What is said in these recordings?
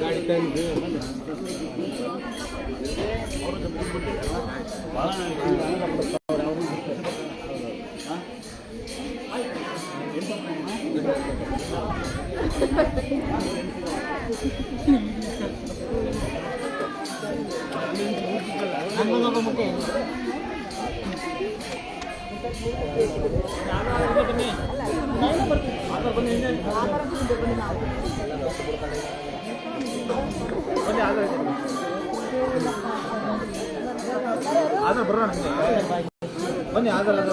ಗಾಡಿ 안 먹어보면 ಆದ್ರೆ ಬರೋಣ ಬನ್ನಿ ಆದ್ರೆ ಅಲ್ಲ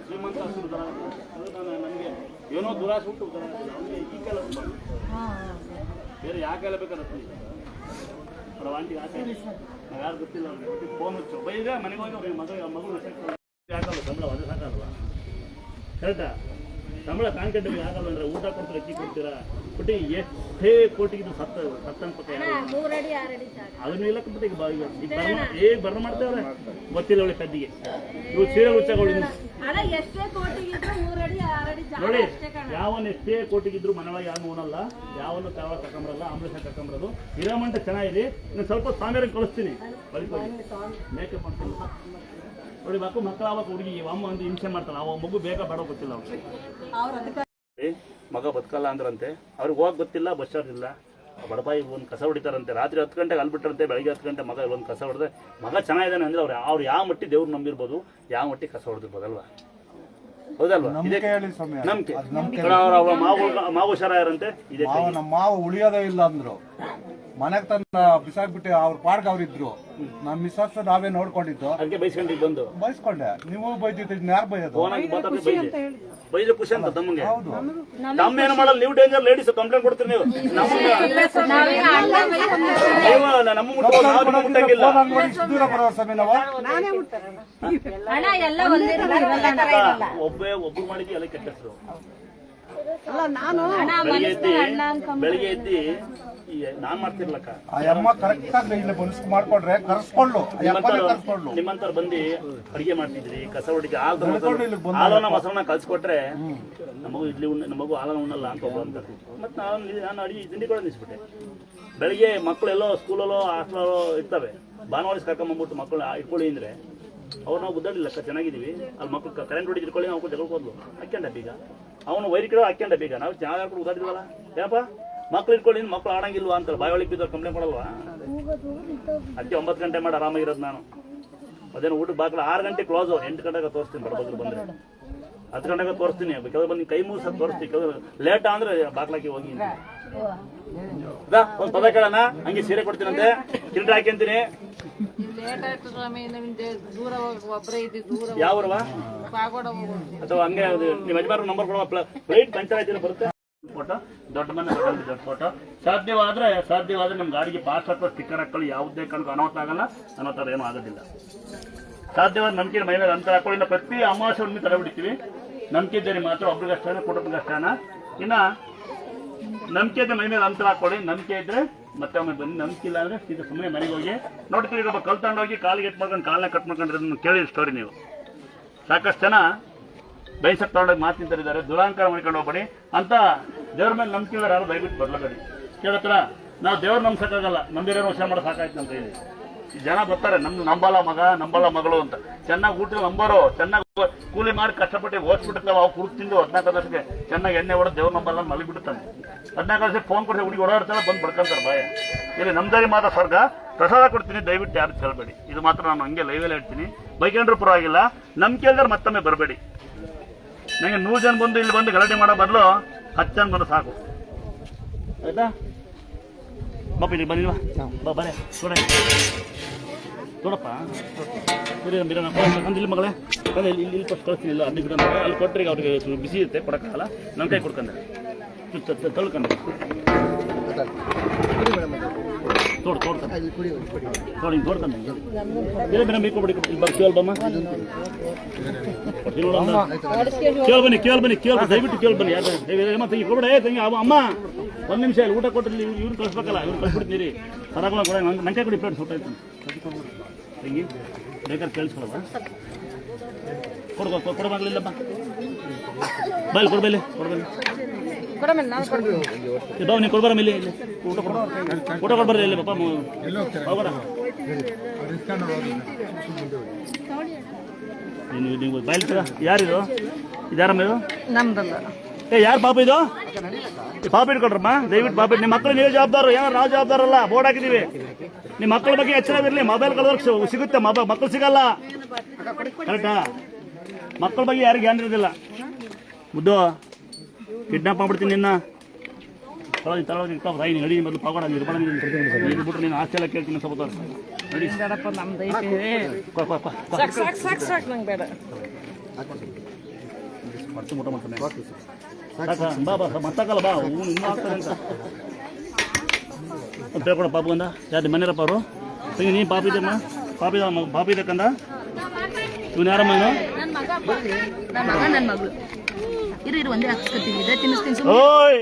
ಶ್ರೀಮಂತ ಹಸಿರು ದರ ನನಗೆ ಏನೋ ದುರಾಸೆ ದರ ಅವನಿಗೆ ಈ ಕಾಲ ಬೇರೆ ಯಾವ ಕಾಲ ಬೇಕಾದ್ರೆ ಅವ್ರ ಆಂಟಿ ಆಸೆ ಯಾರು ಗೊತ್ತಿಲ್ಲ ಅವ್ರಿಗೆ ಫೋನ್ ಹಚ್ಚು ಬೈದ್ರೆ ಮನೆಗೆ ಹೋಗಿ ಅವ್ರಿಗೆ ಮಗ ಮಗು ಯಾಕಲ್ಲ ಸಂಬಳ ಅದು ಸಾಕಲ್ವಾ? ಕರೆಕ್ಟಾ? ಸಂಬಳ ಕಾಂಕೆಂಟ್ಗೆ ಆಗಲ್ಲ ಅಂದ್ರೆ ಊಟ ಕೊಡ್ತಾರೆ ಅಕ್ಕಿ ಕೊಡ್ತೀರಾ? ಕೊಟ್ಟಿ ಎಷ್ಟೇ ಕೋಟಿಗಿದ್ದು ಸತ್ತ ಸತ್ತಂತ ಪಕ್ಕ ಅದನ್ನ ಇಲ್ಲ ಕಟ್ಬಿಟ್ಟು ಈಗ ಈಗ ಬರ್ಮ ಏ ಬರ್ನ ಮಾಡ್ತಾವ್ರೆ? ಗೊತ್ತಿಲ್ಲ ಅವಳಿಗೆ ಕದ್ದಿಗೆ. ಇವು ಸೀರೆ ಉಚ್ಚಗಳು ನೋಡಿ ಯಾವನ್ ಎಷ್ಟೇ ಕೋಟಿಗಿದ್ರು ಮನವಾಗಿ ಯಾರು ಓನಲ್ಲ. ಯಾವನು ಕಾವ ತಕೊಂಬರಲ್ಲ ಆಂಬುಲೆನ್ಸ್ ತಕೊಂಬರೋದು ಇರೋಮಂಟ ಚೆನ್ನಾಗಿದೆ. ಇನ್ನು ಸ್ವಲ್ಪ ಸ್ವಾಮಿಯರಿಗೆ ಕಳಿಸ್ತೀನಿ. ಮೇಕಪ್ ಮಾಡ್ತೀನಿ. ನೋಡಿ ಮಕ್ಕಳು ಮಕ್ಕಳು ಅವಾಗ ಹುಡುಗಿ ಅಮ್ಮ ಒಂದು ಹಿಂಸೆ ಮಾಡ್ತಾನೆ ಅವ ಮಗು ಬೇಗ ಬೇಡ ಗೊತ್ತಿಲ್ಲ ಅವ್ರಿಗೆ ಮಗ ಬದುಕಲ್ಲ ಅಂದ್ರಂತೆ. ಅವ್ರಿಗೆ ಹೋಗಕ್ ಗೊತ್ತಿಲ್ಲ ಬಸ್ ಚಾರ್ಜ್ ಇಲ್ಲ. ಬಡಬಾಯಿ ಒಂದು ಕಸ ಹೊಡಿತಾರಂತೆ. ರಾತ್ರಿ ಹತ್ತು ಗಂಟೆಗೆ ಅಲ್ಬಿಟ್ರಂತೆ ಬೆಳಗ್ಗೆ ಹತ್ತು ಗಂಟೆ ಮಗ ಒಂದು ಕಸ ಹೊಡೆದ್ರೆ. ಮಗ ಚೆನ್ನಾಗಿದ್ದಾನೆ ಅಂದ್ರೆ ಅವ್ರು ಅವ್ರು ಯಾವ ಮಟ್ಟಿ ದೇವ್ರ ನಂಬಿರ್ಬೋದು ಯಾವ ಮಟ್ಟಿ ಕಸ ಹೊಡೆದಿರ್ಬೋದಲ್ವಾ ಹೌದಲ್ವಾ? ನಂಬಿಕೆ ಅವರ ನಂಬಿಕೆ. ಅವ್ರ ಅವ್ರ ಮಾವು ಮಾವು ಶರ ಇದೇ ಮಾವ ಉಳಿಯೋದೇ ಇಲ್ಲ ಅಂದ್ರು. ಮನೆಗ್ ತಂದ ಬಿಸಾಕ್ಬಿಟ್ಟು ಅವ್ರ ಪಾರ್ಕ್ ಅವ್ರಿದ್ರು ನಮ್ ಮಿಸ್ಸಸ್ ನಾವೇ ನೋಡ್ಕೊಂಡಿದ್ದು. ಅದಕ್ಕೆ ಬಂದು. ಬೈಸ್ಕೊಂಡೆ. ನೀವು ಬೈದಿದ್ದು ಯಾರು ಬೈಯೋದು? ಬೈದ್ರೆ ಖುಷಿ ಅಂತ ತಮ್ಮಗೆ. ಹೌದು. ತಮ್ಮ ಏನು ಮಾಡಲ್ಲ ನೀವು ಡೇಂಜರ್ ಲೇಡೀಸ್ ಕಂಪ್ಲೇಂಟ್ ಕೊಡ್ತೀರಿ ನೀವು. ನಮ್ಮ ನಿಮ್ಮ ಮುಟ್ಟಂಗಿಲ್ಲ. ಇಷ್ಟು ದೂರ ಬರೋ ಸ್ವಾಮಿ. ಒಬ್ಬೇ ಒಬ್ರು ಮಾಡಿದ್ವಿ ಎಲ್ಲ ಕೆಟ್ಟ ಹೆಸರು ಅಣ್ಣ ಅನ್ಕೊಂಡ್ ಬೆಳಿಗ್ಗೆ ಎದ್ದಿ ನಾನ್ ಮಾಡ್ತಿರ್ಲಕ್ಕ? ಆ ಅಮ್ಮ ಕರೆಕ್ಟ್ ಆಗಿ ಇಲ್ಲಿ ಮನಸ್ಸು ಮಾಡ್ಕೊಂಡ್ರೆ ಕರ್ಸ್ಕೊಳ್ಳು. ಆ ಅಮ್ಮನೇ ಕರ್ಸ್ಕೊಳ್ಳು. ನಿಮ್ಮಂತವ್ರು ಬಂದು ಅಡಿಗೆ ಮಾಡ್ತಿದ್ರಿ ಕಸ ಹೊಡಿಗೆ ಹಾಲನ ಮೊಸರನ್ನ ಕಳ್ಸಿಕೊಟ್ರೆ ನಮಗೂ ಇಡ್ಲಿ ಉಣ್ಣ ನಮಗೂ ಹಾಲನ ಉಣ್ಣಲ್ಲ ಅಂತ ಒಬ್ಬ ಅಂತಾರೆ ಮತ್ತೆ ನಾನು ಇಲ್ಲಿ- ನಾನು ಅಡಿಗೆ ತಿಂಡಿ ಕೂಡ ನಿಲ್ಸ್ಬಿಟ್ಟೆ ಬೆಳಿಗ್ಗೆ ಮಕ್ಕಳೆಲ್ಲೋ ಸ್ಕೂಲಲ್ಲೋ ಹಾಸ್ಟೆಲಲ್ಲೋ ಇರ್ತವೆ. ಭಾನುವಾರ ಕರ್ಕೊಂಬಂದ್ಬಿಟ್ಟು ಮಕ್ಕಳು ಇಟ್ಕೊಳ್ಳಿ ಅಂದ್ರೆ ಅವ್ರು ನಾವು ಗುದ್ದಾಡಿಲ್ಲ ಅಕ್ಕ ಚೆನ್ನಾಗಿದ್ದೀವಿ. ಅಲ್ಲಿ ಮಕ್ಕಳು ಕರೆಂಟ್ ಹೊಡಿದಿಟ್ಕೊಳ್ಳಿ ಇಟ್ಕೊಳ್ಳಿ ನಾವು ಜಗಳ ಹೋದ್ಲು. ಹಾಕ್ಯಂಡ ಬೀಗ. ಅವನು ವೈರಿ ಕಡೆ ಹಾಕ್ಯಂಡ ಬೇಗ. ನಾವು ಚೆನ್ನಾಗಿ ಹಾಕೊಂಡು ಉದಾಡಿದ್ವಲ್ಲ ಏನಪ್ಪ? ಮಕ್ಳು ಇಟ್ಕೊಳ್ಳಿ ಮಕ್ಳು ಆಡಂಗಿಲ್ವಾ ಅಂತ ಬಾಯಿಗಳಿಗೆ ಬಿದ್ದವ್ರು ಕಂಪ್ಲೇಂಟ್ ಮಾಡಲ್ವಾ? ಅದಕ್ಕೆ ಒಂಬತ್ತು ಗಂಟೆ ಮಾಡಿ ಆರಾಮಾಗಿರೋದು ನಾನು. ಅದೇನು ಊಟ ಬಾಗಿಲು ಆರು ಗಂಟೆ ಕ್ಲೋಸು ಎಂಟು ಗಂಟೆಗೆ ತೋರಿಸ್ತೀನಿ ಬಡಬಗ್ರು ಬಂದ್ರೆ. ಹತ್ತು ಗಂಟೆಗೆ ತೋರಿಸ್ತೀನಿ. ಕೆಲವು ಬಂದು ಕೈ ಮುಗಿಸ್ ತೋರಿಸ್ತೀನಿ. ಕೆಲವ್ರು ಲೇಟ್ ಅಂದ್ರೆ ಬಾಗ್ಲಾಕಿ ಹೋಗಿ ಒಂದ್ ಪದ ಕೇಳೋಣ? ಹಂಗೆ ಸೀರೆ ಕೊಡ್ತೀನಂತೆ. ಕಿರೀಟ ಹಾಕ್ಯಂತೀನಿ. ಯಾವ ಅಥವಾ ಹಂಗೆ ನಿಮ್ಮ ಯಜಮಾನ ನಂಬರ್ ಕೊಡುವ ಫ್ಲೈಟ್ ಪಂಚಾಯತ್ ಬರುತ್ತೆ. ಫೋಟೋ, ದೊಡ್ಡ ಮನೆ, ದೊಡ್ಡ ಫೋಟೋ. ಸಾಧ್ಯವಾದ್ರೆ ಸಾಧ್ಯವಾದ್ರೆ ನಿಮ್ ಗಾಡಿಗೆ ಪಾಸ್ ಅಥವಾ ಸ್ಟಿಕ್ಕರ್ ಹಾಕೊಳ್ಳಿ. ಯಾವುದೇ ಕಾರಣಕ್ಕೂ ಅನಾಹುತ ಆಗಲ್ಲ. ಅನಾಹುತ ಏನೂ ಆಗೋದಿಲ್ಲ. ಸಾಧ್ಯವಾದ ನಂಬಿಕೆ ಮೈನ ಅಂತರ ಹಾಕೊಳ್ಳಿ. ಪ್ರತಿ ಅಮಾವಾಸ್ಯೆ ತಡೆ ಬಿಡ್ತೀವಿ ನಂಬಿಕೆ ಇದ್ದರೆ ಮಾತ್ರ ಒಬ್ರಿಗಷ್ಟೇನ, ಕುಟುಂಬಕ್ಕಷ್ಟೇನ. ಇನ್ನ ನಂಬಿಕೆ ಇದ್ರೆ ಮನೆ ಮೇಲೆ ಅಂತರ ಹಾಕೊಳ್ಳಿ. ನಂಬಿಕೆ ಇದ್ರೆ ಮತ್ತೆ ಒಮ್ಮೆ ಬನ್ನಿ. ನಂಬಿಕೆ ಇಲ್ಲ ಅಂದ್ರೆ ಇದು ಸುಮ್ಮನೆ ಮನೆಗೆ ಹೋಗಿ ನೋಡ್ತೀರಿ ಈಗ ಕಲ್ ತಗೊಂಡೋಗಿ ಕಾಲಿಗೆ ಎತ್ ಮಾಡ್ಕೊಂಡು ಕಾಲನ್ನ ಕಟ್ ಮಾಡ್ಕೊಂಡ್ರೆ ಕೇಳಿ ಸ್ಟೋರಿ ನೀವು. ಸಾಕಷ್ಟು ಜನ ಬೈಸಕ್ ತಗೊಂಡೋಗಿ ಮಾತು ನಿಂತಿದ್ದಾರೆ ದುರಾಂಕಾರ ಮಾಡ್ಕೊಂಡು ಹೋಗ್ಬೇಡಿ. ಅಂತ ದೇವ್ರ ಮೇಲೆ ನಂಬಿಕೆ ಯಾರು ದಯವಿಟ್ಟು ಬರ್ಲಬೇಡಿ ಕೇಳತ್ರ ನಾವು ದೇವ್ರ ನಂಬ್ಸಕ್ಕಾಗಲ್ಲ. ನಂಬಿರೋ ವರ್ಷ ಮಾಡೋ ಸಾಕಾಯ್ತು ಅಂತ ಹೇಳಿ. ಜನ ಬರ್ತಾರೆ, ನಮ್ ನಂಬಲ್ಲ ಮಗ, ನಂಬಲ್ಲ ಮಗಳು ಅಂತ. ಚೆನ್ನಾಗಿ ಊಟ ನಂಬರು, ಚೆನ್ನಾಗಿ ಕೂಲಿ ಮಾಡಿ ಕಷ್ಟಪಟ್ಟು ಓದಿಸ್ಬಿಟ್ಟಿರ್ತಾವ ಅವು ಕುರುಕ್ ತಿಂದು ಹದಿನಾಲ್ಕು ವರ್ಷಕ್ಕೆ ಚೆನ್ನಾಗಿ ಎಣ್ಣೆ ಹೊಡೆದು ದೇವ್ರ ನಂಬಲ್ಲ ಮಲಗಿಬಿಡ್ತಾನೆ. ಹದಿನಾಲ್ಕು ವರ್ಷಕ್ಕೆ ಫೋನ್ ಕೊಟ್ಟು ಹುಡುಗಿ ಓಡಾಡ್ತಾರೆ ಬಂದು ಬಡ್ಕೊಂತಾರೆ ಬಾಯ. ಇಲ್ಲಿ ನಮ್ದಾರಿ ಮಾತ ಸ್ವರ್ಗ. ಪ್ರಸಾದ ಕೊಡ್ತೀನಿ, ದಯವಿಟ್ಟು ಯಾರು ಕೇಳಬೇಡಿ. ಇದು ಮಾತ್ರ ನಾನು ಹಂಗೆ ಲೈವಲ್ಲಿ ಹೇಳ್ತೀನಿ. ಬೈಕಂಡ್ರು ಆಗಿಲ್ಲ ನಮ್ ಕೇಳಿದ್ರೆ ಮತ್ತೊಮ್ಮೆ ಬರಬೇಡಿ. ನನಗೆ ನೂರು ಜನ ಬಂದು ಇಲ್ಲಿ ಬಂದು ಗಲಾಟೆ ಮಾಡೋ ಬದಲು ಹತ್ತು ಜನ ಬಂದು ಸಾಕು. ಆಯ್ತಾ? ಬಾಪ ಇಲ್ಲಿ ಬಂದಿಲ್ವಾ ಬಾ ಬರೇ ನೋಡ ನೋಡಪ್ಪ ಸರಿ ಇಲ್ಲಿ ಮಗಳೇ ಬಂದು ಇಲ್ಲಿ ಇಲ್ಲಿ ಕೊಟ್ಟು ಕಳಿಸ್ತೀನಿ ಇಲ್ಲ ಅಲ್ಲಿ ಬಿಡೋಣ ಅಲ್ಲಿ ಕೊಟ್ಟರೆ ಅವ್ರಿಗೆ ಬಿಸಿ ಇರುತ್ತೆ ಕೊಡೋಕ್ಕಾಗಲ್ಲ ನನ್ನ ಕೈ ಕೊಡ್ಕೊಂಡೆ ತೊಳ್ಕೊಂಡೆ ತೋಡ್ ತೋಡ್ತಾನೆ ನೋಡಿ ಹಿಂಗೆ ತೋಡ್ತಾನೆ ಬೇರೆ ಬೇರೆ ಬೇಕು ಬಿಡಿ ಇಲ್ಲಿ ಬರ್ತೀವಿ ಅಲ್ಬಮ್ಮ ಕೇಳಿ ಬನ್ನಿ ಕೇಳಿ ಬನ್ನಿ, ಕೇಳಿ ದಯವಿಟ್ಟು ಕೇಳಿ ಬನ್ನಿ. ಯಾರು ಮತ್ತೆ ಈಗ ಏ, ತಂಗಿ, ಅವ, ಅಮ್ಮ. ಒಂದು ನಿಮಿಷ ಇಲ್ಲಿ ಊಟ ಕೊಟ್ಟಿಲ್ಲ ಇವ್ರು ಕಳಿಸ್ಬೇಕಲ್ಲ ಇವ್ರು ಕಳಿಸ್ಬಿಡ್ತೀರಿ ಸರಾಗಲ್ಲ ಕೊಡ ನಂಗೆ ನಂಗೆ ಕೊಡಿ ಪ್ಲೇಟ್ ಸುಟ್ಟ ತಂಗಿ, ಬೇಕಾದ್ರೆ ಕೇಳಿಸ್ಕೊಳವ ಕೊಡ್ಬ ಕೊಡಬಾಗ್ಲಿಲ್ಲಪ್ಪ. ಬೈಲ್ ಕೊಡ್ಬೇಲಿ ಕೊಡ್ಬೇಲಿ ಬಾವು ನೀವು ಕೊಡ್ಬಾರ ಮೇಲೆ ಇಲ್ಲಿ? ಊಟ ಊಟ ಕೊಡ್ಬಾರ ಇಲ್ಲಿ ಪಾಪ ಹೋಗೋಣ ನೀವು ನೀವು ಬೈಲ್ ಯಾರಿದು? ಇದಾರಮ್ಮ ಇದು? ನಮ್ದಲ್ಲ. ಏ ಯಾರು ಪಾಪ ಇದು? ಪಾಪ ಇಟ್ಕೊಡ್ರಮ್ಮ ದಯವಿಟ್ಟು ಪಾಪ ಇಟ್ಟು. ನಿಮ್ಮ ಮಕ್ಕಳು ನೀವು ಜವಾಬ್ದಾರು ಏನೋ ನಾವು ಜವಾಬ್ದಾರಲ್ಲ ಬೋರ್ಡ್ ಹಾಕಿದೀವಿ. ನಿಮ್ಮ ಮಕ್ಕಳ ಬಗ್ಗೆ ಎಚ್ಚರವಿರಲಿ ಮೊಬೈಲ್ ಕಳೆದ್ರೆ ಸಿಗುತ್ತೆ ಮಕ್ಕಳು ಸಿಗಲ್ಲ. ಕರೆಕ್ಟಾ ಮಕ್ಕಳ ಬಗ್ಗೆ ಯಾರಿಗೆ ಜ್ಞಾನ ಇರೋದಿಲ್ಲ. ಮುದ್ದು. ಕಿಡ್ನಾಪ್ ಮಾಡ್ಬಿಡ್ತೀನಿ ನಿನ್ನ ತಗೊಳ್ಳಿ ತಗೊಳ್ಳಿ ಇಟ್ಕೊ ತಾಯಿ ನೀನು ನಡಿ ಮೊದಲು ಪಾಗೋಣ ನೀನು ಇರ್ಬೇಡ ನೀನು ಇದು ಬಿಟ್ರೆ ನೀನು ಆಸ್ತಿ ಎಲ್ಲ ಕೇಳ್ತೀನಿ ಸ್ವಲ್ಪ. ನಡಿ ಬೇಡಪ್ಪ ನಮ್ದು ಐತಿ ಕೊ, ಕೊ, ಕೊ, ಕೊ. ಸಾಕು ಸಾಕು ಸಾಕು ಸಾಕು ನಂಗೆ ಬೇಡ ಮಾಡ್ತಾನೆ ಸಾಕಾ? ಬಾ ಬಾ ಮತ್ತಾಕಲ್ಲ ಬಾ ಹೂವು ಇನ್ನೂ ಆಗ್ತದೆ ಅಂತ ಅಂತ ಹೇಳ್ಕೊಡ ಪಾಪು ಅಂದ ಯಾರು ಮನೆಯರಪ್ಪ ಅವರು ತಂಗಿ ನೀನು ಪಾಪ ಇದೆಮ್ಮ ಪಾಪ ಇದೆ ಮ- ಪಾಪ ಇದೆ ಕಂದ ಇವನು ಯಾರಮ್ಮ ಇವನು ನನ್ನ ಮಗ ನನ್ನ ಮಗ ನನ್ನ ಮಗಳು ಇರು ಇರು ಒಂದೇ ಹಾಕ್ಸ್ಕೊತೀನಿ. ಇದೇ ತಿನ್ನಿಸ್ತೀನಿ. ಓಯ್!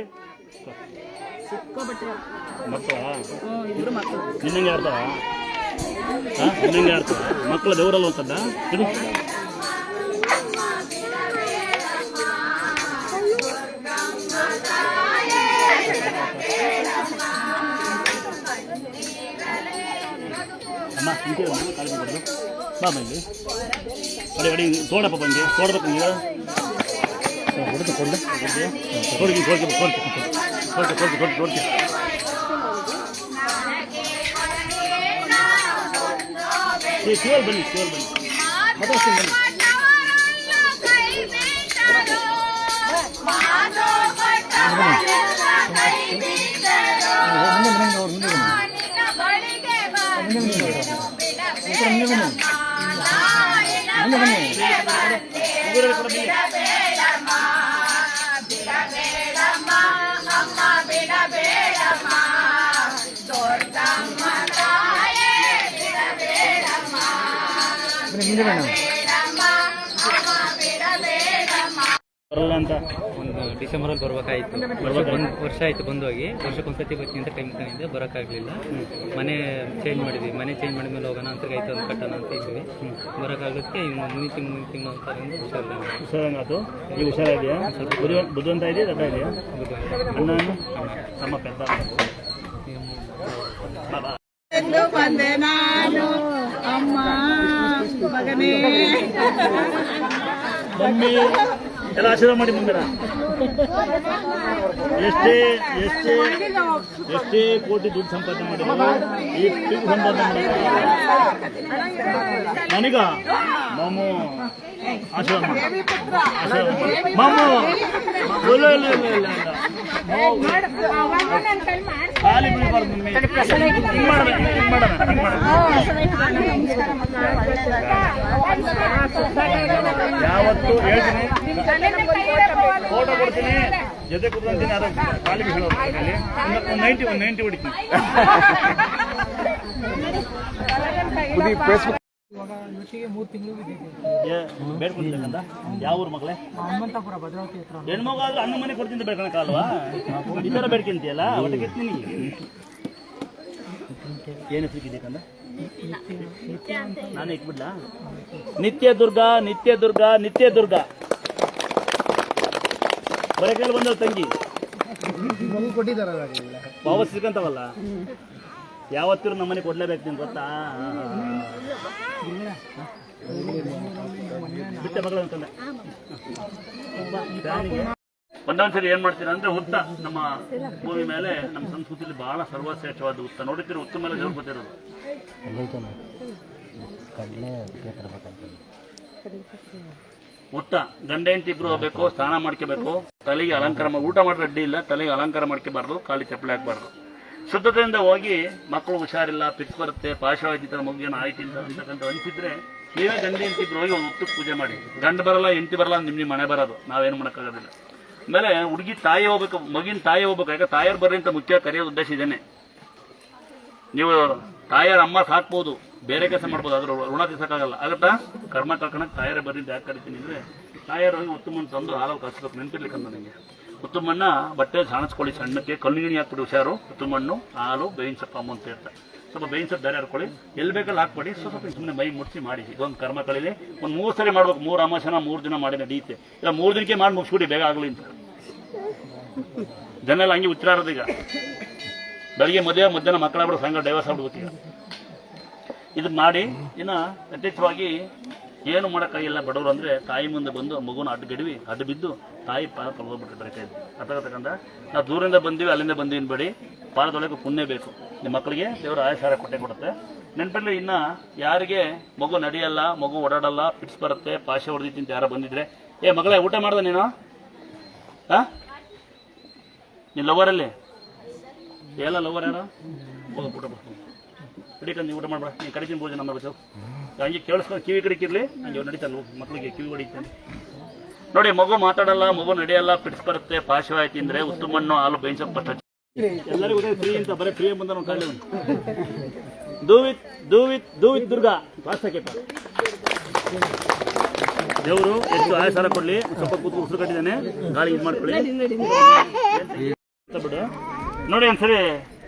ಮಕ್ಕಳ? ಹ್ಞೂ ಇಬ್ರು ಮಕ್ಕಳು. ನಿನ್ನಂಗೆ ಆಡ್ತಾವ ನಿನ್ನಂಗೆ ಆಡ್ತಾವ ಮಕ್ಕಳ ದೇವರಲ್ಲ ಅಂತಂದ ಇದು ಅಮ್ಮ ಇಂಕೇಳಿ ಅಮ್ಮ ಕಾಲು ಬಿಡ್ಬಾರ್ದು ಬಾ ಬಂದು ಅಡಿ ಅಡಿ ತೋಡಪ್ಪ ಬಂದೆ. ತೋಡ್ಬೇಕು ನೀವು ಹೊಡೆದು ಕೊಂಡ ಕೊಡ್ತೀನಿ ಕೊಡ್ತೀನಿ ಕೊಡ್ತೀನಿ ಕೊಡ್ತೀನಿ ಕೊಡ್ತೀನಿ ಕೊಡ್ತೀನಿ ಏ ಕೇಳಿ ಬನ್ನಿ ಕೇಳಿ ಬನ್ನಿ ಮಾತಾಡ್ತೀನಿ ಬನ್ನಿ ಮುಗುರಲ್ಲಿ ಬರಲ್ಲ ಅಂತ ಒಂದು ಡಿಸೆಂಬರಲ್ಲಿ ಬರ್ಬೇಕಾಯ್ತು. ಒಂದು ವರ್ಷ ಆಯ್ತು ಬಂದು ಹೋಗಿ ವರ್ಷಕ್ಕೊಂದ್ಸತಿ ಬರ್ತೀನಿ ಅಂತ ಟೈಮ್ ತಂದಿದ್ದೆ ಬರೋಕ್ಕಾಗಲಿಲ್ಲ. ಮನೆ ಚೇಂಜ್ ಮಾಡಿದ್ವಿ. ಮನೆ ಚೇಂಜ್ ಮಾಡಿದ್ಮೇಲೆ ಹೋಗೋಣ ಅಂತ ಆಯ್ತು ಒಂದು ಕಟ್ಟೋಣ ಅಂತ ಇದ್ವಿ. ಬರೋಕ್ಕಾಗುತ್ತೆ. ಇನ್ನು ಮುಂದಿನ ತಿಂಗಳು ಮುಂದಿನ ತಿಂಗಳು ಅಂತ ಅಂದು ಹುಷಾರಿಲ್ಲ ಹುಷಾರಂಗಾತು ಈಗ ಹುಷಾರಾಗಿದೆಯಾ ಸ್ವಲ್ಪ ಬುದ್ಧಿವಂತ ಇದೆಯಾ? ದಟ್ಟ ಇದೆಯಾ? ಅಣ್ಣ ನಮ್ಮ ಪೆದ್ದ ಬಾ. ಎಂದು ಬಂದೆ ನಾನು ಅಮ್ಮ ಮಗನೇ ಮಮ್ಮಿ ಎಲ್ಲ ಆಶೀರ್ವಾದ ಮಾಡಿ ಮುಂದಿನ ಎಷ್ಟೇ ಎಷ್ಟೇ ಎಷ್ಟೇ ಕೋಟಿ ದುಡ್ಡು ಸಂಪಾದನೆ ಮಾಡಿದ್ರು ಎಷ್ಟು ಸಂಪಾದನೆ ಮಾಡಿದ್ರು. ನನಗ ಮಾಮು ಆಶೀರ್ವಾದ ಮಾಡು. ಆಶೀರ್ವಾದ ಮಾಡು. ಮಾಮು! ಇಲ್ಲ ಇಲ್ಲ ಇಲ್ಲ ಇಲ್ಲ ಇಲ್ಲ. ಖಾಲಿ ಬಿಡಬಾರ್ದು ಮಾಡೋಣ ಹಿಂಗ್ ಮಾಡೋಣ ಯಾವತ್ತು ಹೇಳ್ತೀನಿ. ಫೋಟೋ ಕೊಡ್ತೀನಿ. ಜೊತೆ ಕುತ್ಕೊಂತೀನಿ ಅದು ಕಾಲಿಗೆ ಹೇಳೋದು ಕೈಯಲ್ಲಿ. ಒಂದು ನೈಂಟಿ ಒಂದು ನೈಂಟಿ ಹೊಡಿತೀನಿ. ಏ, ಬೇಡ್ಕೊಂಡಿದ್ದಕ್ಕಂತ ಯಾವ ಊರು ಮಗಳೇ? ಹೆಣ್ಮಗ ಆದ್ರೆ ಅಣ್ಣ ಮನೆ ಕೊಡ್ತೀನಿ ಬೇಡ್ಕೊಳಕ್ಕಾಲ್ವಾ ಈ ಥರ ಬೇಡ್ಕೊಂತೀಯಲ್ಲ? ಒಟ್ಟಿಗೆ ಎತ್ತೀನಿ ಏನು ಹೆಸರಿಗಿದ್ದೀಕಂದ ನಾನು ಇಟ್ಬಿಡ್ಲಾ? ನಿತ್ಯ ದುರ್ಗಾ ನಿತ್ಯ ದುರ್ಗಾ ನಿತ್ಯ ದುರ್ಗ. ಬರಕೇಳಿ ಬಂದ ತಂಗಿ. ವಾಪಸ್ ಸಿಕ್ಕಂತವಲ್ಲ ಯಾವತ್ತಿರು ನಮ್ಮನೆ ಕೊಡ್ಲೇಬೇಕು ನೀನು ಗೊತ್ತಾ? ಬಿಟ್ಟೆ ಮಗಳು ಅಂತಂದೆ. ಒಂದೊಂದ್ಸರಿ ಏನ್ ಮಾಡ್ತೀರಾ ಅಂದ್ರೆ ಹುತ್ತ ನಮ್ಮ ಭೂಮಿ ಮೇಲೆ ನಮ್ಮ ಸಂಸ್ಕೃತಿಯಲ್ಲಿ ಬಹಳ ಸರ್ವಶ್ರೇಷ್ಠವಾದ ಹುತ್ತ ನೋಡಿದ್ರೆ ಹುತ್ತ ಮೇಲೆ ದೇವ್ರು ಗೊತ್ತಿರೋದು. ಹುತ್ತ ಗಂಡ, ಹೆಂಡತಿ ಇಬ್ರು ಹೋಗ್ಬೇಕು, ಸ್ನಾನ ಮಾಡ್ಕೋಬೇಕು, ತಲೆಗೆ ಅಲಂಕಾರ ಊಟ ಮಾಡಿದ್ರೆ ಅಡ್ಡಿ ಇಲ್ಲ, ತಲೆಗೆ ಅಲಂಕಾರ ಮಾಡ್ಕೋಬಾರ್ದು, ಕಾಲಿ ಚಪ್ಪಲಿ ಹಾಕ್ಬಾರ್ದು. ಶುದ್ಧತೆಯಿಂದ ಹೋಗಿ ಮಕ್ಕಳು ಹುಷಾರಿಲ್ಲ ಪಿಕ್ ಬರುತ್ತೆ ಪಾಶವಾಗಿದ್ದ ತರ ಮಗುಗೇನು ಆಯ್ತು ಅಂತ ಅಂತಕ್ಕಂಥ ಅನಿಸಿದ್ರೆ ನೀವೇ ಗಂಡ, ಹೆಂಡತಿ ಇಬ್ರು ಹೋಗಿ ಒಂದು ಹುಟ್ಟಕ್ಕೆ ಪೂಜೆ ಮಾಡಿ. ಗಂಡ ಬರಲ್ಲ, ಹೆಂಡತಿ ಬರಲ್ಲ ನಿಮ್ಮ ನಿಮ್ಮ ಮನೆ ಬರೋದು. ನಾವೇನು ಮಾಡೋಕ್ಕಾಗೋದಿಲ್ಲ. ಆಮೇಲೆ ಹುಡುಗಿ ತಾಯಿ ಹೋಗ್ಬೇಕು, ಮಗಿನ ತಾಯಿ ಹೋಗ್ಬೇಕು ಯಾಕೆ ತಾಯಿಯವ್ರು ಬರ್ರಿ ಅಂತ ಮುಖ್ಯ ಕರೆಯೋ ಉದ್ದೇಶ ಇದೇನೆ. ನೀವು ತಾಯಿಯರ ಅಮ್ಮ ಸಾಕ್ಬೋದು, ಬೇರೆ ಕೆಲಸ ಮಾಡ್ಬೋದು ಅದ್ರ ಋಣ ತಿಸಕ್ಕಾಗಲ್ಲ ಆಗತ್ತಾ? ಕರ್ಮ ಕಳ್ಕೊಳಕ್ ತಾಯರ ಅಂತ ಯಾಕೆ ಕರಿತೀನಿ ಅಂದ್ರೆ, ತಾಯರ ಉತ್ತಮನ ತಂದು ಹಾಲು ಕಸಬೇಕು ನೆನಪಿರ್ಲಿಕ್ಕೆ ನನಗೆ ಉತ್ತಮಣ್ಣ ಬಟ್ಟೆ ಸಾಣಿಸ್ಕೊಳ್ಳಿ ಸಣ್ಣಕ್ಕೆ ಕಲ್ಲಿಗಿಣಿ ಹಾಕ್ಬಿಡಿ ಹುಷಾರು, ಉತ್ತಮಣ್ಣು, ಹಾಲು, ಬೇವಿನ ಸೊಪ್ಪು ಅಮ್ಮ ಅಂತ ಇರ್ತಾರೆ ಸ್ವಲ್ಪ ಬೇವಿನ ಸೊಪ್ಪು ಬೇರೆ ಹಾಕೊಳ್ಳಿ ಎಲ್ಲಿ ಬೇಕಲ್ಲಿ ಹಾಕ್ಬೇಡಿ. ಸ್ವಲ್ಪ ಸುಮ್ಮನೆ ಮೈ ಮುಟ್ಟಿಸಿ ಮಾಡಿ. ಇದೊಂದು ಕರ್ಮ ಕಳಿಲಿ ಒಂದು ಮೂರು ಸರಿ ಮಾಡ್ಬೇಕು. ಮೂರು ಅಮಾಸನ ಮೂರು ದಿನ ಮಾಡಿ ನಡೆಯುತ್ತೆ ಇಲ್ಲ, ಮೂರು ದಿನಕ್ಕೆ ಮಾಡಿ ಮುಗಿಸ್ಬಿಡಿ, ಬೇಗ ಆಗಲಿ ಅಂತ. ಜನ ಎಲ್ಲ ಹಂಗೆ ಉಚ್ಚಾರದ ಈಗ. ಬೆಳಿಗ್ಗೆ ಮದುವೆ, ಮಧ್ಯಾಹ್ನ ಮಕ್ಕಳಾಗ್ಬಿಡೋ ಸಂಘ ಡೈವರ್ಸ್ ಆಗ್ಬಿಡ್ಬೇಕು ಈಗ. ಇದು ಮಾಡಿ, ಇನ್ನು ಯಥೇಚ್ಛವಾಗಿ ಏನು ಮಾಡೋಕ್ಕಾಗಿಲ್ಲ ಬಡವರು ಅಂದರೆ ತಾಯಿ ಮುಂದೆ ಬಂದು ಮಗುನ ಅಡ್ಡ ಗಡಿವಿ, ಅಡ್ಡ ಬಿದ್ದು ತಾಯಿ ಪಾದ ತೊಳೆದೋಗ್ಬಿಟ್ಟಿರ್ತಾರೆ ಕೈ ಅರ್ಥಗತಕ್ಕಂಥ ನಾವು ದೂರಿಂದ ಬಂದೀವಿ, ಅಲ್ಲಿಂದ ಬಂದೀವಿ ಬೇಡಿ ಪಾದದೊಳಗೆ ಪುಣ್ಯ ಬೇಕು. ನಿಮ್ಮ ಮಕ್ಕಳಿಗೆ ದೇವರ ಆಯಸಾರ ಕೊಟ್ಟೆ ಕೊಡುತ್ತೆ. ನೆನಪಲ್ಲಿ ಇನ್ನು ಯಾರಿಗೆ ಮಗು ನಡೆಯಲ್ಲ, ಮಗು ಓಡಾಡಲ್ಲ, ಪಿಟ್ಸ್ ಬರುತ್ತೆ, ಪಾಶೆ ಹೊಡೆದಿತ್ತು ಅಂತ ಯಾರೋ ಬಂದಿದ್ರೆ, ಏ ಮಗಳೇ, ಊಟ ಮಾಡ್ದೆ ನೀನು? ಹಾಂ ನೀನು ಲವರಲ್ಲಿ ಎಲ್ಲ ಲವರ್ ಯಾರು? ಹೋಗಿ, ಊಟ ಬರ್ತೀನಿ ಹಿಡಿಕೊಂಡು ಊಟ ಮಾಡ್ಬೇಡ ನೀನು ಕಡಿತೀನಿ ಭೋಜನ ಮಾಡಬೇಕು ಹಂಗೆ ಕೇಳಿಸ್ಕೊಂಡು ಕಿವಿ ಕಡಿಕಿರ್ಲಿ ಹಂಗೆ ನಡೀತಲ್ಲ ಮಕ್ಕಳಿಗೆ ಕಿವಿ ಹೊಡಿತಾನೆ ನೋಡಿ, ಮಗು ಮಾತಾಡಲ್ಲ, ಮಗು ನಡೆಯಲ್ಲ, ಪಿಟ್ಸ್ ಬರುತ್ತೆ, ಪಾಶವಾಯ್ತು ತಿಂದ್ರೆ ಉತ್ತು ಮಣ್ಣು ಹಾಲು ಬೇಯಿಸೋ ಫಸ್ಟ್ ಎಲ್ಲರಿಗೂ ಫ್ರೀ ಅಂತ, ಬರೀ ಫ್ರೀ ಬಂದ ನಾವು ಕಾಲಿ ದೂವಿತ್ ದೂವಿತ್ ಡೂ ವಿತ್ ಡೂ ವಿತ್ ದುರ್ಗಾ ವಾಸ್ತಕ್ಕೆ ದೇವರು ಎಷ್ಟು ಆಯಸಾರ ಕೊಡ್ಲಿ, ಸ್ವಲ್ಪ ಕೂತು ಉಸಿರು ಕಟ್ಟಿದ್ದಾನೆ ಗಾಳಿ ಇದು ಮಾಡ್ಕೊಳ್ಳಿ. ನೋಡಿ ಒಂದ್ಸರಿ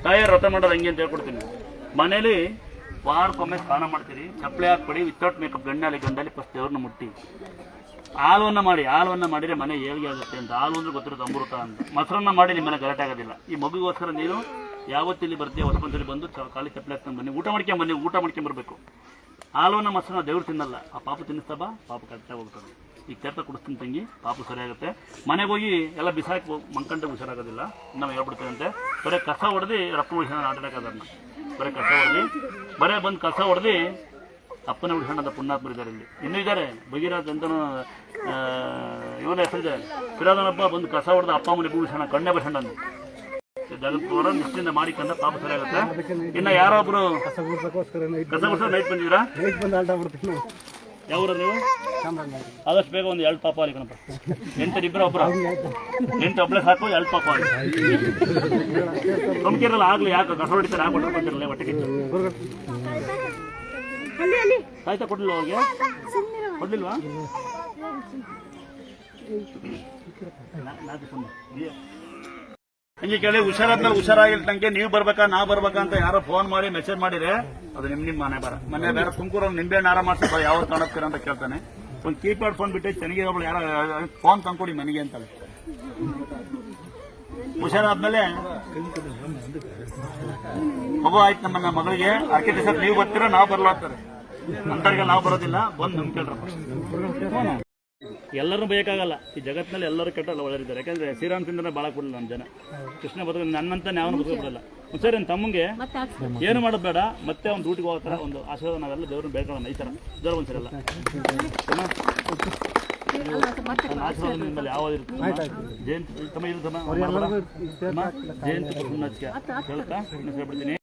ತಾಯಿಯರ್ ವ್ರತ ಮಾಡೋದು ಹಂಗೆ ಅಂತ ಹೇಳ್ಕೊಡ್ತೀನಿ. ಮನೇಲಿ ವಾರಕ್ಕೊಮ್ಮೆ ಸ್ನಾನ ಮಾಡ್ತೀರಿ, ಚಪ್ಪಲಿ ಹಾಕ್ಬಿಡಿ ವಿತೌಟ್ ಮೇಕಪ್ ಗಂಡಲ್ಲಿ ಗಂಡಲ್ಲಿ ಫಸ್ಟ್ ದೇವ್ರನ್ನ ಮುಟ್ಟಿ. ಹಾಲುವನ್ನ ಮಾಡಿ, ಹಾಲುವನ್ನ ಮಾಡಿದ್ರೆ ಮನೆ ಹೇಗೆ ಆಗುತ್ತೆ ಅಂತ. ಹಾಲು ಅಂದ್ರೆ ಗೊತ್ತಿರೋದು ಅಮೃತ ಅಂತ. ಮೊಸರನ್ನ ಮಾಡಿ ನಿಮ್ಮ ಮನೆ ಗಲಾಟೆ ಆಗೋದಿಲ್ಲ. ಈ ಮಗುಗೋಸ್ಕರ ನೀನು ಯಾವತ್ತಿಲ್ಲಿ ಬರ್ತೀಯ ಹೊಸಕೊಂದ್ಸಲಿ ಬಂದು ಖಾಲಿ ಚಪ್ಪಲಿ ಹಾಕ್ಕೊಂಡು ಬನ್ನಿ. ಊಟ ಮಾಡ್ಕೊಂಡು ಬನ್ನಿ, ಊಟ ಮಾಡ್ಕೊಂಡು ಬರಬೇಕು. ಹಾಲುವನ್ನ ಮೊಸರನ್ನ ದೇವ್ರು ತಿನ್ನಲ್ಲ. ಆ ಪಾಪ ತಿನ್ನಿಸ್ತಾ ಬಾ, ಪಾಪ ಕರೆಕ್ಟಾಗಿ ಹೋಗ್ತಾನೆ. ಈ ಕೆರ್ತ ಕುಡಿಸ್ತೀನಿ ತಂಗಿ, ಪಾಪ ಸರಿಯಾಗುತ್ತೆ ಮನೆಗೆ ಹೋಗಿ ಎಲ್ಲ ಬಿಸಾಕಿ ಮಂಕಂಡ ಹುಷಾರಾಗೋದಿಲ್ಲ. ನಾವು ಹೇಳ್ಬಿಡ್ತೀವಿ ಅಂತೆ ಬರೀ ಕಸ ಹೊಡೆದು ರಪ್ಪ ಹುಷಾರ ಆಟಾಡೋದನ್ನ ಬರೀ ಕಸ ಹೊಡೆದು. ಬರೇ ಬಂದು ಕಸ ಹೊಡೆದು. ಅಪ್ಪನ ಅಂತ ಪುಣ್ಯಾತ್ಮರು ಇದ್ದಾರೆ ಇಲ್ಲಿ. ಇನ್ನೂ ಇದ್ದಾರೆ. ಭಗೀರಥ ಅಂತ ಇವನ ಹೆಸರಿದೆ. ಫಿರಾದನಪ್ಪ ಬಂದು ಕಸ ಹೊಡೆದ ಅಪ್ಪ ಮನೆ ಉಳಿಸೋಣ ಕಣ್ಣೆ ಬಸಣ್ಣ ಅಂತ ಜಗತ್ತವರ ನಿಷ್ಠೆಯಿಂದ ಮಾಡಿಕೊಂಡ ಪಾಪ ಸರಿಯಾಗುತ್ತೆ. ಇನ್ನು ಯಾರೊಬ್ರು ಕಸ ಗುಡ್ಸೋ ನೈಟ್ ಬಂದಿದ್ದೀರಾ? ಯಾವ್ರ ನೀವು? ಆದಷ್ಟು ಬೇಗ ಒಂದು ಎರಡು ಪಾಪ ಅಲ್ಲಿ ಕಣಪ್ಪ ಎಂಟು ಇಬ್ಬರ ಒಬ್ಬರ ಎಂಟು ಒಬ್ಬಳೆ ಸಾಕು, ಎರಡು ಪಾಪ ಅಲ್ಲಿ ನಂಬಿಕೆರಲ್ಲ ಆಗ್ಲಿ, ಯಾಕೆ ಕಸ ಹೊಡಿತಾರೆ ಹಾಕೊಂಡು ಬಂದಿರಲ್ಲ ಹೊಟ್ಟೆಗೆ ಆಯ್ತಾ ಕೊಡ್ಲಿಲ್ಲ ಹೋಗಿ ಕೊಡ್ಲಿಲ್ವಾ. ಹಂಗೆ ಕೇಳಿ, ಹುಷಾರಾದ್ಮೇಲೆ ಹುಷಾರಾಗಿರ್ತಂಗೆ ನೀವು ಬರ್ಬೇಕಾ ನಾ ಬರ್ಬೇಕಾ ಅಂತ ಯಾರೋ ಫೋನ್ ಮಾಡಿ ಮೆಸೇಜ್ ಮಾಡಿದ್ರೆ ಅದು ನಿಮ್ ನಿಮ್ ಮನೆ ಬರ ಮನೆ ಬೇರೆ ತುಮಕೂರಲ್ಲಿ ನಿಂಬೆ ನಾರ ಮಾಡ್ಸಪ್ಪ ಯಾವ ಕಾಣಕ್ತೀರ ಅಂತ ಕೇಳ್ತಾನೆ. ಒಂದು ಕೀಪ್ಯಾಡ್ ಫೋನ್ ಬಿಟ್ಟೆ ಚೆನ್ನಾಗಿ ಒಬ್ಳು ಯಾರೋ, ಫೋನ್ ತಂದ್ಕೊಡಿ ಮನೆಗೆ ಅಂತಾಳೆ. ಹುಷಾರಾದ್ಮೇಲೆ ಮಗು ಆಯ್ತು ನಮ್ಮ ನಮ್ಮ ಮಗಳಿಗೆ ದಿವಸ ನೀವು ಬರ್ತೀರಾ, ನಾವು ಬರ್ಲಾಗ್ತಾರೆ ಅಂತರ್ಗೆ ನಾವು ಬರೋದಿಲ್ಲ. ಬಂದು ನಮ್ ಕೇಳ್ರಪ್ಪ ಎಲ್ಲರೂ ಬೇಕಾಗಲ್ಲ ಈ ಜಗತ್ತಿನಲ್ಲಿ ಎಲ್ಲರೂ ಕೆಟ್ಟ ಒಳ್ಳೆದಿದ್ದಾರೆ ಯಾಕಂದ್ರೆ ಶ್ರೀರಾಮ್ ಚಂದ್ರನ ಬಾಳ ಕೊಡಲಿಲ್ಲ ನಮ್ಮ ಜನ. ಕೃಷ್ಣ ಬದುಕು ನನ್ನಂತ ಯಾವನು ಬದುಕಲ್ಲ ಸರಿ ನನ್ನ ತಮ್ಮಂಗೆ ಏನು ಮಾಡೋದು ಬೇಡ ಮತ್ತೆ ಅವ್ನು ಡ್ಯೂಟಿಗೆ ಹೋಗೋ ಥರ ಒಂದು ಆಶೀರ್ವಾದ ನಾವೆಲ್ಲ ದೇವ್ರನ್ನ ಬೇಡ್ಕೊಳ್ಳೋಣ ಈ ಥರ. ದೇವ್ರ ಒಂದ್ಸರಲ್ಲ ಅಲ್ಲ. ಆಶೀರ್ವಾದ ನಿಮ್ಮಲ್ಲಿ ಯಾವ್ದು ಇರುತ್ತೆ? ಜಯಂತಿ ತಮ್ಮ ತಮ್ಮ ಜಯಂತಿ ಹೇಳ್ತಾ ಹೇಳ್ಬಿಡ್ತೀನಿ